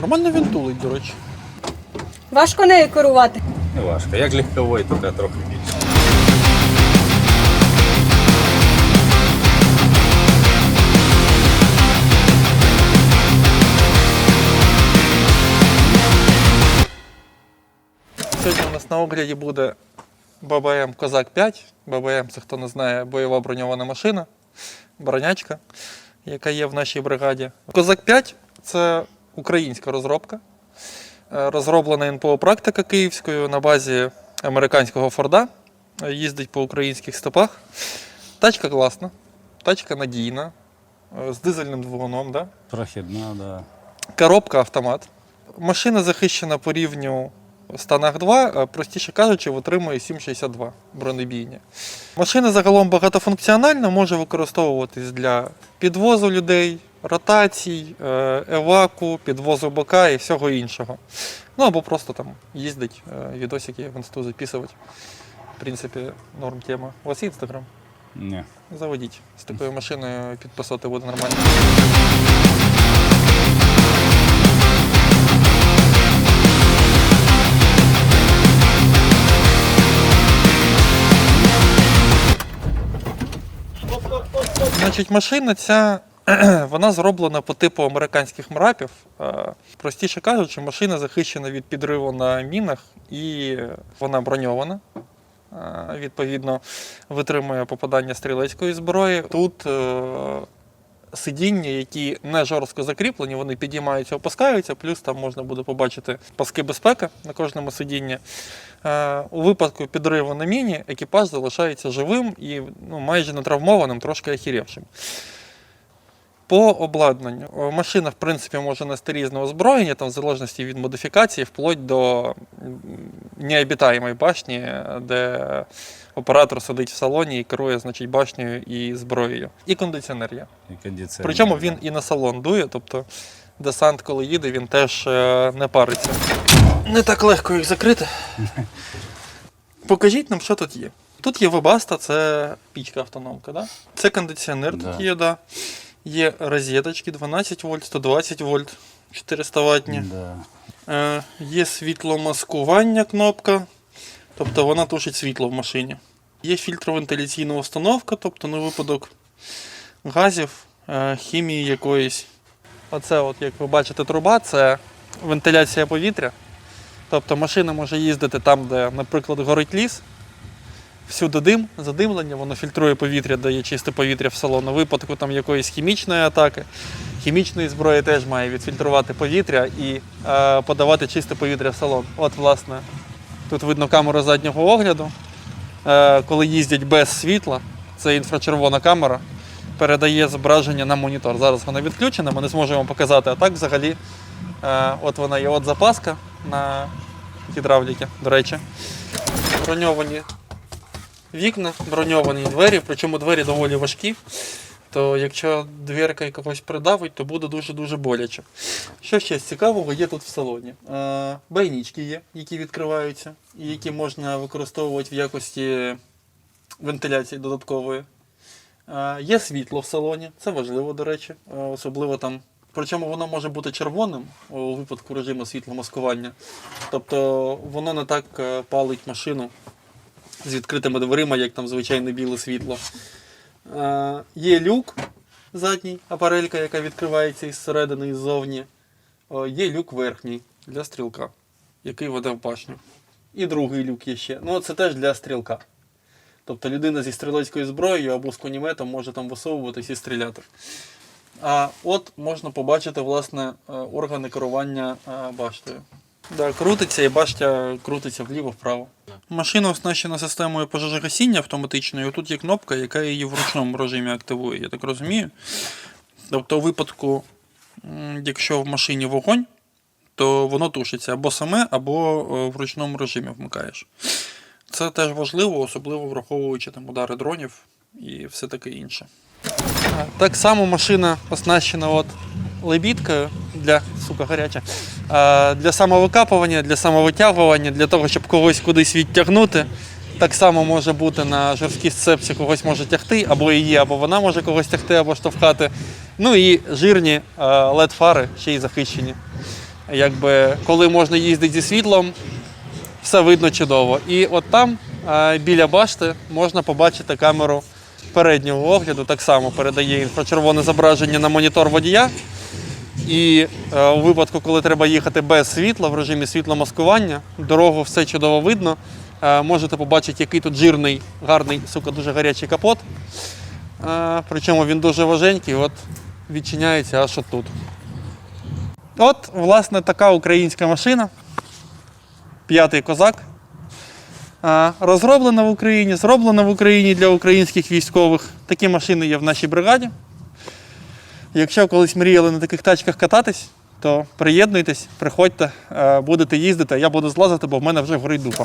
Нормально він тулить, до речі. Важко нею керувати. Не важко. Як легковий, тільки трохи більше. Сьогодні у нас на огляді буде ББМ Козак 5. ББМ, це хто не знає, бойова броньована машина, бронячка, яка є в нашій бригаді. Козак 5 це українська розробка, е, розроблена НПО практика київською на базі американського Форда. Е, Їздить по українських степах. Тачка класна, тачка надійна, е, з дизельним двигуном. Да? Прохідна, да. Коробка автомат. Машина захищена по рівню Станах 2, простіше кажучи, витримує 7,62 бронебійні. Машина загалом багатофункціональна, може використовуватись для підвозу людей, ротацій, е, еваку, підвозу бока і всього іншого. Ну або просто там їздить, е, відосики в інсту записувати. В принципі, норм тема. У вас є інстаграм? Ні. Заводіть. З такою машиною підписати буде нормально. Значить, машина ця вона зроблена по типу американських мрапів. Е, Простіше кажучи, машина захищена від підриву на мінах і вона броньована. Е, Відповідно, витримує попадання стрілецької зброї. Тут е, сидіння, які не жорстко закріплені, вони підіймаються, опускаються, плюс там можна буде побачити паски безпеки на кожному сидінні. У випадку підриву на міні екіпаж залишається живим і ну, майже не травмованим, трошки охірівшим. По обладнанню. Е, Машина, в принципі, може нести різне озброєння, там, в залежності від модифікації, вплоть до необітаємої башні, де оператор сидить в салоні і керує значить, башнею і зброєю. І кондиціонер є. І кондиціонер. Причому він і на салон дує, тобто десант, коли їде, він теж е, не париться. Не так легко їх закрити. Покажіть нам, що тут є. Тут є вебаста, це пічка автономка, да? це кондиціонер Да. тут є, да. Є розеточки 12 вольт, 120 вольт, 400 ватні. Да. Е, є світломаскування кнопка, тобто вона тушить світло в машині. Є фільтровентиляційна установка, тобто на випадок газів, е, хімії якоїсь. Оце, от, як ви бачите, труба це вентиляція повітря. Тобто машина може їздити там, де, наприклад, горить ліс. Всюди дим, задимлення, воно фільтрує повітря, дає чисте повітря в салон. У випадку там якоїсь хімічної атаки, хімічної зброї теж має відфільтрувати повітря і е, подавати чисте повітря в салон. От, власне, тут видно камеру заднього огляду. Е, коли їздять без світла, це інфрачервона камера, передає зображення на монітор. Зараз вона відключена, ми не зможемо показати. А так взагалі, е, от вона є от запаска на гідравліки, до речі. Броньовані вікна, броньовані двері, причому двері доволі важкі. То якщо дверка і когось придавить, то буде дуже-дуже боляче. Що ще з цікавого є тут в салоні? Е, Байнічки є, які відкриваються, і які можна використовувати в якості вентиляції додаткової. Е, Є світло в салоні, це важливо, до речі, е, особливо там. Причому воно може бути червоним у випадку режиму світломаскування. Тобто воно не так палить машину з відкритими дверима, як там звичайне біле світло. Е, Є люк задній, апарелька, яка відкривається із середини і ззовні. Е, Є люк верхній для стрілка, який веде в башню. І другий люк є ще. Ну, це теж для стрілка. Тобто людина зі стрілецькою зброєю або з коніметом може там висовуватись і стріляти. А от можна побачити власне е, органи керування е, баштою. Да, крутиться і баштя крутиться вліво-вправо. Машина оснащена системою пожежогасіння автоматичною. Тут є кнопка, яка її в ручному режимі активує, я так розумію. Тобто, у випадку, якщо в машині вогонь, то воно тушиться або саме, або е, в ручному режимі вмикаєш. Це теж важливо, особливо враховуючи там удари дронів і все таке інше. Так само машина оснащена от лебідкою для сука гаряча. А, Для самовикапування, для самовитягування, для того, щоб когось кудись відтягнути. Так само може бути на жорсткій сцепці, когось може тягти, або її, або вона може когось тягти, або штовхати. Ну і жирні LED-фари ще й захищені. якби, коли можна їздити зі світлом, все видно чудово. І от там, е, біля башти, можна побачити камеру переднього огляду. Так само передає інфрачервоне зображення на монітор водія. І е, у випадку, коли треба їхати без світла в режимі світломаскування, дорогу все чудово видно. Е, можете побачити, який тут жирний, гарний, сука, дуже гарячий капот. Е, причому він дуже важенький, от відчиняється аж отут. От, власне, така українська машина. П'ятий козак. Е, розроблена в Україні, зроблена в Україні для українських військових. Такі машини є в нашій бригаді. Якщо колись мріяли на таких тачках кататись, то приєднуйтесь, приходьте, е, будете їздити, я буду злазити, бо в мене вже горить дупа.